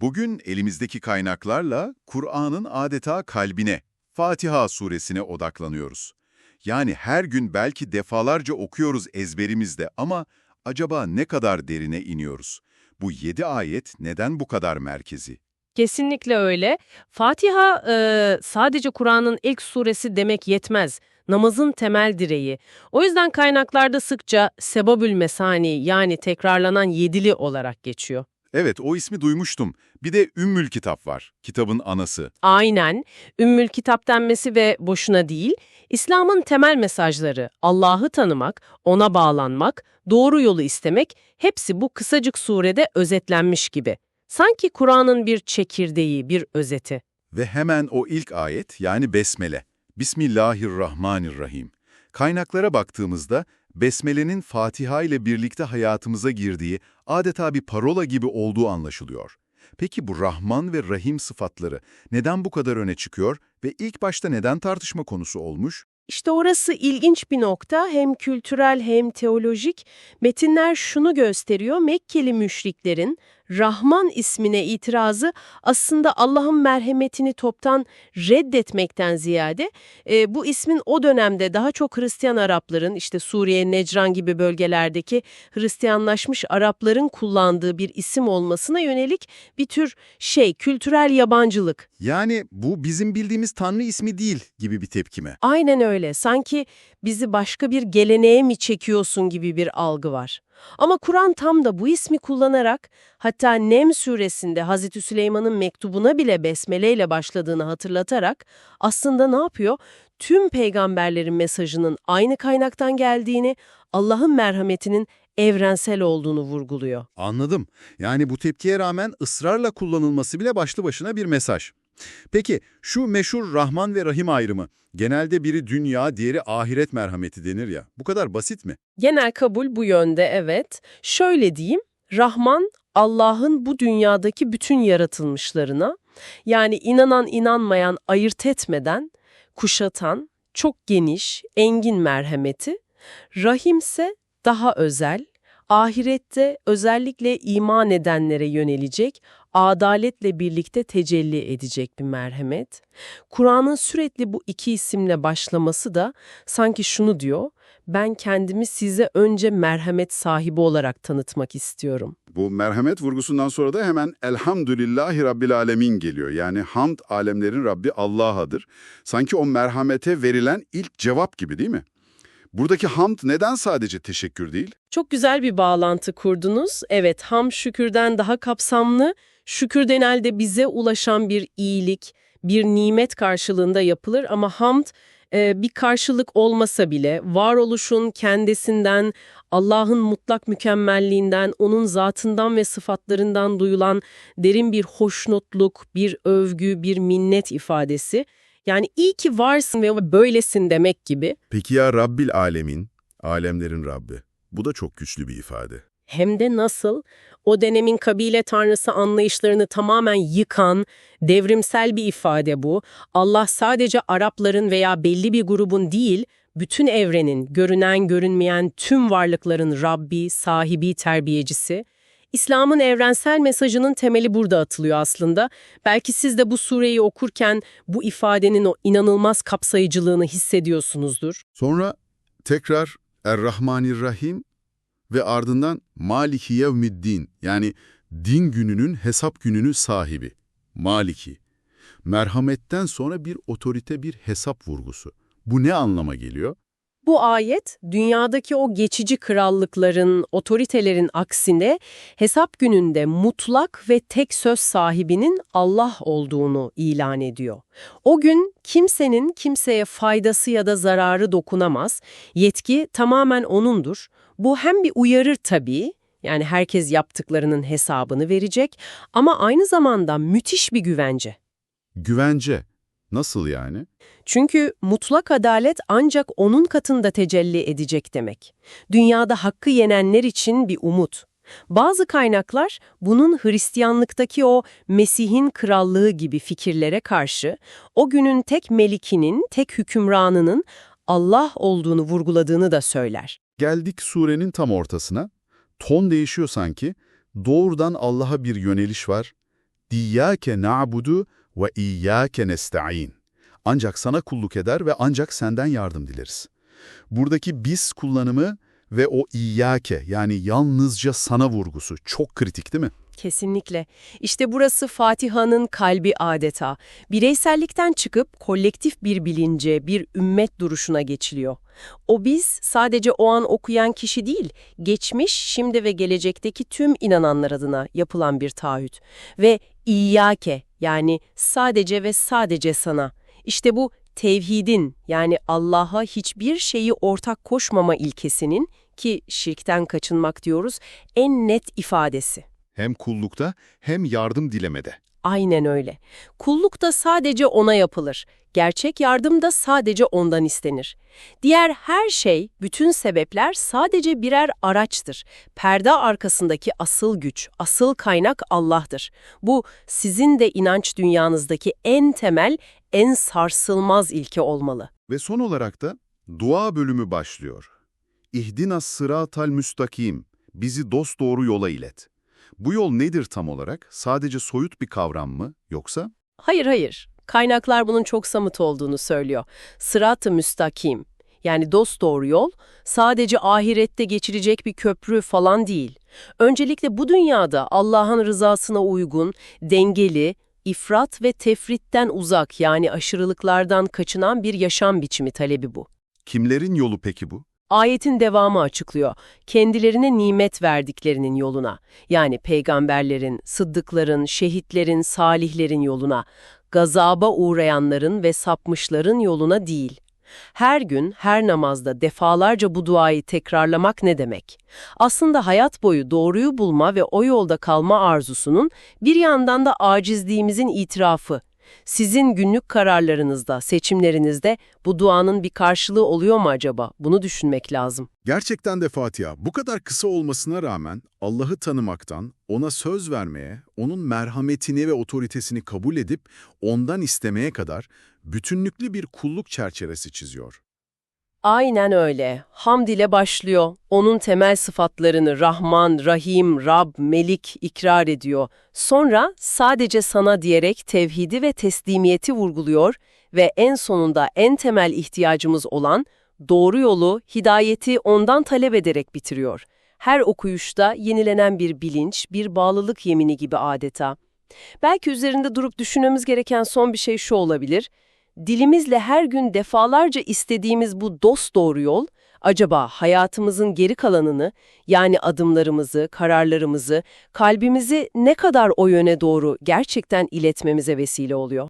Bugün elimizdeki kaynaklarla Kur'an'ın adeta kalbine, Fatiha suresine odaklanıyoruz. Yani her gün belki defalarca okuyoruz ezberimizde ama acaba ne kadar derine iniyoruz? Bu yedi ayet neden bu kadar merkezi? Kesinlikle öyle. Fatiha e, sadece Kur'an'ın ilk suresi demek yetmez. Namazın temel direği. O yüzden kaynaklarda sıkça sebabül mesani yani tekrarlanan yedili olarak geçiyor. Evet, o ismi duymuştum. Bir de Ümmül Kitap var, kitabın anası. Aynen, Ümmül Kitap denmesi ve boşuna değil, İslam'ın temel mesajları, Allah'ı tanımak, ona bağlanmak, doğru yolu istemek, hepsi bu kısacık surede özetlenmiş gibi. Sanki Kur'an'ın bir çekirdeği, bir özeti. Ve hemen o ilk ayet yani Besmele. Bismillahirrahmanirrahim. Kaynaklara baktığımızda Besmele'nin Fatiha ile birlikte hayatımıza girdiği adeta bir parola gibi olduğu anlaşılıyor. Peki bu Rahman ve Rahim sıfatları neden bu kadar öne çıkıyor ve ilk başta neden tartışma konusu olmuş? İşte orası ilginç bir nokta, hem kültürel hem teolojik. Metinler şunu gösteriyor, Mekkeli müşriklerin Rahman ismine itirazı aslında Allah'ın merhametini toptan reddetmekten ziyade e, bu ismin o dönemde daha çok Hristiyan Arapların işte Suriye, Necran gibi bölgelerdeki Hristiyanlaşmış Arapların kullandığı bir isim olmasına yönelik bir tür şey, kültürel yabancılık. Yani bu bizim bildiğimiz Tanrı ismi değil gibi bir tepki mi? Aynen öyle. Sanki bizi başka bir geleneğe mi çekiyorsun gibi bir algı var. Ama Kur'an tam da bu ismi kullanarak hatta Nem suresinde Hazreti Süleyman'ın mektubuna bile besmele ile başladığını hatırlatarak aslında ne yapıyor? Tüm peygamberlerin mesajının aynı kaynaktan geldiğini, Allah'ın merhametinin evrensel olduğunu vurguluyor. Anladım. Yani bu tepkiye rağmen ısrarla kullanılması bile başlı başına bir mesaj. Peki şu meşhur Rahman ve Rahim ayrımı, genelde biri dünya, diğeri ahiret merhameti denir ya. Bu kadar basit mi? Genel kabul bu yönde evet. Şöyle diyeyim, Rahman Allah'ın bu dünyadaki bütün yaratılmışlarına, yani inanan inanmayan ayırt etmeden, kuşatan, çok geniş, engin merhameti, Rahim ise daha özel, ahirette özellikle iman edenlere yönelecek, adaletle birlikte tecelli edecek bir merhamet. Kur'an'ın sürekli bu iki isimle başlaması da sanki şunu diyor, ben kendimi size önce merhamet sahibi olarak tanıtmak istiyorum. Bu merhamet vurgusundan sonra da hemen Elhamdülillahi Rabbil Alemin geliyor. Yani hamd alemlerin Rabbi Allah'adır. Sanki o merhamete verilen ilk cevap gibi değil mi? Buradaki hamd neden sadece teşekkür değil? Çok güzel bir bağlantı kurdunuz. Evet, ham şükürden daha kapsamlı. Şükür genelde bize ulaşan bir iyilik, bir nimet karşılığında yapılır ama hamd e, bir karşılık olmasa bile varoluşun kendisinden, Allah'ın mutlak mükemmelliğinden, onun zatından ve sıfatlarından duyulan derin bir hoşnutluk, bir övgü, bir minnet ifadesi. Yani iyi ki varsın ve böylesin demek gibi. Peki ya Rabbil Alemin, alemlerin Rabbi? Bu da çok güçlü bir ifade. Hem de nasıl? O dönemin kabile tanrısı anlayışlarını tamamen yıkan, devrimsel bir ifade bu. Allah sadece Arapların veya belli bir grubun değil, bütün evrenin, görünen görünmeyen tüm varlıkların Rabbi, sahibi, terbiyecisi. İslam'ın evrensel mesajının temeli burada atılıyor aslında. Belki siz de bu sureyi okurken bu ifadenin o inanılmaz kapsayıcılığını hissediyorsunuzdur. Sonra tekrar Er-Rahmanir-Rahim ve ardından Maliki Yevmiddin yani din gününün hesap gününü sahibi. Maliki. Merhametten sonra bir otorite bir hesap vurgusu. Bu ne anlama geliyor? Bu ayet, dünyadaki o geçici krallıkların, otoritelerin aksine hesap gününde mutlak ve tek söz sahibinin Allah olduğunu ilan ediyor. O gün kimsenin kimseye faydası ya da zararı dokunamaz, yetki tamamen O'nundur. Bu hem bir uyarır tabii, yani herkes yaptıklarının hesabını verecek ama aynı zamanda müthiş bir güvence. Güvence. Nasıl yani? Çünkü mutlak adalet ancak onun katında tecelli edecek demek. Dünyada hakkı yenenler için bir umut. Bazı kaynaklar bunun Hristiyanlıktaki o Mesih'in krallığı gibi fikirlere karşı o günün tek melikinin, tek hükümranının Allah olduğunu vurguladığını da söyler. Geldik surenin tam ortasına. Ton değişiyor sanki. Doğrudan Allah'a bir yöneliş var. İyyâke na'budu ve iyyâke nesta'in. Ancak sana kulluk eder ve ancak senden yardım dileriz. Buradaki biz kullanımı ve o iyyâke yani yalnızca sana vurgusu çok kritik değil mi? Kesinlikle. İşte burası Fatiha'nın kalbi adeta. Bireysellikten çıkıp kolektif bir bilince, bir ümmet duruşuna geçiliyor. O biz sadece o an okuyan kişi değil, geçmiş, şimdi ve gelecekteki tüm inananlar adına yapılan bir taahhüt. Ve İyyâke yani sadece ve sadece sana. İşte bu tevhidin yani Allah'a hiçbir şeyi ortak koşmama ilkesinin ki şirkten kaçınmak diyoruz en net ifadesi. Hem kullukta hem yardım dilemede. Aynen öyle. Kulluk da sadece ona yapılır. Gerçek yardım da sadece ondan istenir. Diğer her şey, bütün sebepler sadece birer araçtır. Perde arkasındaki asıl güç, asıl kaynak Allah'tır. Bu sizin de inanç dünyanızdaki en temel, en sarsılmaz ilke olmalı. Ve son olarak da dua bölümü başlıyor. İhdinas sıratal müstakim, bizi dosdoğru yola ilet. Bu yol nedir tam olarak? Sadece soyut bir kavram mı yoksa? Hayır hayır. Kaynaklar bunun çok samut olduğunu söylüyor. Sırat-ı müstakim yani dosdoğru yol sadece ahirette geçilecek bir köprü falan değil. Öncelikle bu dünyada Allah'ın rızasına uygun, dengeli, ifrat ve tefritten uzak yani aşırılıklardan kaçınan bir yaşam biçimi talebi bu. Kimlerin yolu peki bu? Ayetin devamı açıklıyor. Kendilerine nimet verdiklerinin yoluna. Yani peygamberlerin, sıddıkların, şehitlerin, salihlerin yoluna. Gazaba uğrayanların ve sapmışların yoluna değil. Her gün, her namazda defalarca bu duayı tekrarlamak ne demek? Aslında hayat boyu doğruyu bulma ve o yolda kalma arzusunun bir yandan da acizliğimizin itirafı. Sizin günlük kararlarınızda, seçimlerinizde bu duanın bir karşılığı oluyor mu acaba? Bunu düşünmek lazım. Gerçekten de Fatiha bu kadar kısa olmasına rağmen Allah'ı tanımaktan, ona söz vermeye, onun merhametini ve otoritesini kabul edip ondan istemeye kadar bütünlüklü bir kulluk çerçevesi çiziyor. Aynen öyle. Hamd ile başlıyor. Onun temel sıfatlarını Rahman, Rahim, Rab, Melik ikrar ediyor. Sonra sadece sana diyerek tevhidi ve teslimiyeti vurguluyor ve en sonunda en temel ihtiyacımız olan doğru yolu, hidayeti ondan talep ederek bitiriyor. Her okuyuşta yenilenen bir bilinç, bir bağlılık yemini gibi adeta. Belki üzerinde durup düşünmemiz gereken son bir şey şu olabilir. Dilimizle her gün defalarca istediğimiz bu dosdoğru yol, acaba hayatımızın geri kalanını, yani adımlarımızı, kararlarımızı, kalbimizi ne kadar o yöne doğru gerçekten iletmemize vesile oluyor?